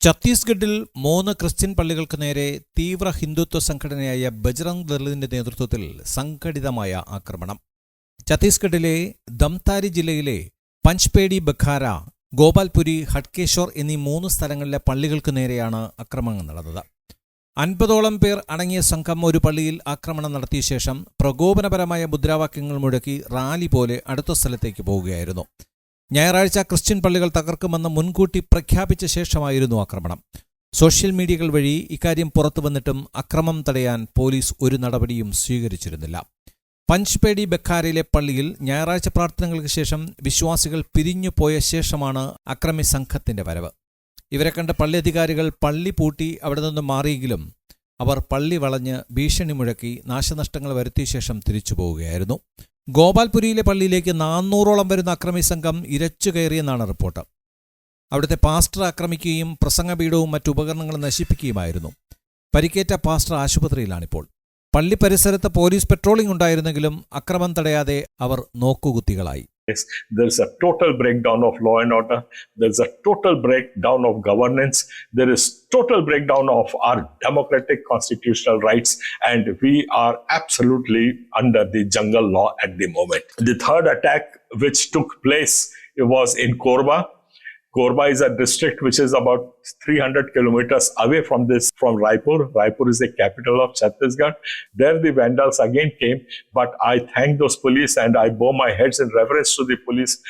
ഛത്തീസ്ഗഡിൽ മൂന്ന് ക്രിസ്ത്യൻ പള്ളികൾക്ക് നേരെ തീവ്ര ഹിന്ദുത്വ സംഘടനയായ ബജ്രംഗ് ദളിന്റെ നേതൃത്വത്തിൽ സംഘടിതമായ ആക്രമണം. ഛത്തീസ്ഗഡിലെ ദംതാരി ജില്ലയിലെ പഞ്ച്പേടി ബഖാര ഗോപാൽപുരി ഹട്കേശ്വർ എന്നീ മൂന്ന് സ്ഥലങ്ങളിലെ പള്ളികൾക്ക് നേരെയാണ് ആക്രമണം നടന്നത്. അൻപതോളം പേർ അടങ്ങിയ സംഘം ഒരു പള്ളിയിൽ ആക്രമണം നടത്തിയ ശേഷം പ്രകോപനപരമായ മുദ്രാവാക്യങ്ങൾ മുഴക്കി റാലി പോലെ അടുത്ത സ്ഥലത്തേക്ക് പോവുകയായിരുന്നു. ഞായറാഴ്ച ക്രിസ്ത്യൻ പള്ളികൾ തകർക്കുമെന്ന് മുൻകൂട്ടി പ്രഖ്യാപിച്ച ശേഷമായിരുന്നു ആക്രമണം. സോഷ്യൽ മീഡിയകൾ വഴി ഇക്കാര്യം പുറത്തു വന്നിട്ടും അക്രമം തടയാൻ പോലീസ് ഒരു നടപടിയും സ്വീകരിച്ചിരുന്നില്ല. പഞ്ച്പേടി ബെക്കാരയിലെ പള്ളിയിൽ ഞായറാഴ്ച പ്രാർത്ഥനകൾക്ക് ശേഷം വിശ്വാസികൾ പിരിഞ്ഞു പോയ ശേഷമാണ് അക്രമി സംഘത്തിന്റെ വരവ്. ഇവരെ കണ്ട പള്ളി അധികാരികൾ പള്ളി പൂട്ടി അവിടെ നിന്ന് മാറിയെങ്കിലും അവർ പള്ളി വളഞ്ഞ് ഭീഷണി മുഴക്കി നാശനഷ്ടങ്ങൾ വരുത്തിയ ശേഷം തിരിച്ചു പോവുകയായിരുന്നു. ഗോപാൽപുരിയിലെ പള്ളിയിലേക്ക് നാനൂറോളം വരുന്ന അക്രമി സംഘം ഇരച്ചു കയറിയെന്നാണ് റിപ്പോർട്ട്. അവിടുത്തെ പാസ്റ്റർ ആക്രമിക്കുകയും പ്രസംഗപീഠവും മറ്റു ഉപകരണങ്ങളും നശിപ്പിക്കുകയുമായിരുന്നു. പരിക്കേറ്റ പാസ്റ്റർ ആശുപത്രിയിലാണിപ്പോൾ. പള്ളി പരിസരത്ത് പോലീസ് പെട്രോളിംഗ് ഉണ്ടായിരുന്നെങ്കിലും അക്രമം തടയാതെ അവർ നോക്കുകുത്തികളായി. There's a total breakdown of law and order. There's a total breakdown of governance. There is total breakdown of our democratic constitutional rights, and we are absolutely under the jungle law at the moment. The third attack, which took place, was in Korba. Korba is a district which is about 300 kilometers away from this, from Raipur. Raipur is the capital of Chhattisgarh. There the vandals again came, but I thank those police and I bow my heads in reverence to the police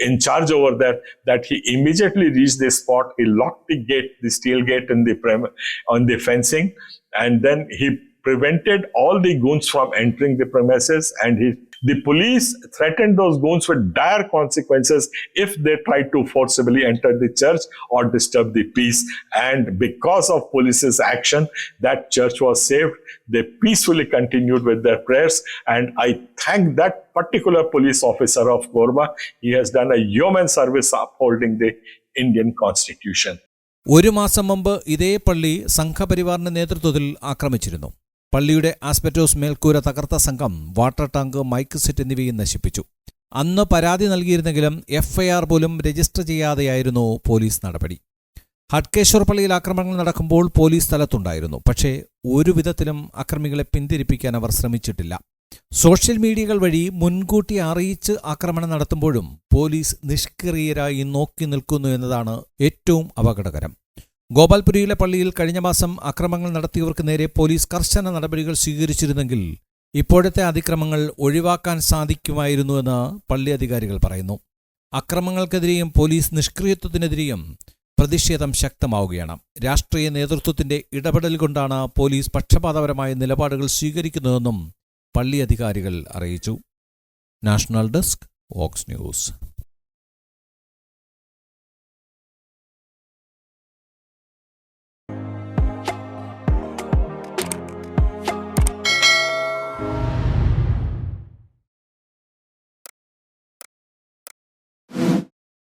in charge over there that he immediately reached the spot. He locked the gate, the steel gate in the prem- on the fencing, and then he prevented all the goons from entering the premises and he the police threatened those goons with dire consequences if they tried to forcibly enter the church or disturb the peace. And because of police's action, that church was saved. They peacefully continued with their prayers. And I thank that particular police officer of Korba. He has done a human service upholding the Indian constitution. ഒരു മാസം മുമ്പ് ഇതേ പള്ളി സംഘപരിവാറിന്റെ നേതൃത്വത്തിൽ ആക്രമിച്ചിരുന്നു പള്ളിയുടെ asbestos മേൽക്കൂര തകർത്ത സംഘം വാട്ടർ ടാങ്ക് മൈക്ക് സെറ്റ് എന്നിവയും നശിപ്പിച്ചു. അന്ന് പരാതി നൽകിയിരുന്നെങ്കിലും എഫ്ഐആർ പോലും രജിസ്റ്റർ ചെയ്യാതെയായിരുന്നു പോലീസ് നടപടി. ഹട്കേശ്വർ പള്ളിയിൽ ആക്രമണങ്ങൾ നടക്കുമ്പോൾ പോലീസ് സ്ഥലത്തുണ്ടായിരുന്നു പക്ഷേ ഒരുവിധത്തിലും അക്രമികളെ പിന്തിരിപ്പിക്കാൻ അവർ ശ്രമിച്ചിട്ടില്ല. സോഷ്യൽ മീഡിയകൾ വഴി മുൻകൂട്ടി അറിയിച്ച് ആക്രമണം നടത്തുമ്പോഴും പോലീസ് നിഷ്ക്രിയരായി നോക്കി നിൽക്കുന്നു എന്നതാണ് ഏറ്റവും അപകടകരം. ഗോപാൽപുരിയിലെ പള്ളിയിൽ കഴിഞ്ഞ മാസം അക്രമങ്ങൾ നടത്തിയവർക്ക് നേരെ പോലീസ് കർശന നടപടികൾ സ്വീകരിച്ചിരുന്നെങ്കിൽ ഇപ്പോഴത്തെ അതിക്രമങ്ങൾ ഒഴിവാക്കാൻ സാധിക്കുമായിരുന്നുവെന്ന് പള്ളി അധികാരികൾ പറയുന്നു. അക്രമങ്ങൾക്കെതിരെയും പോലീസ് നിഷ്ക്രിയത്വത്തിനെതിരെയും പ്രതിഷേധം ശക്തമാവുകയാണ്. രാഷ്ട്രീയ നേതൃത്വത്തിന്റെ ഇടപെടൽ കൊണ്ടാണ് പോലീസ് പക്ഷപാതപരമായ നിലപാടുകൾ സ്വീകരിക്കുന്നതെന്നും പള്ളി അധികാരികൾ അറിയിച്ചു. National desk Vox news.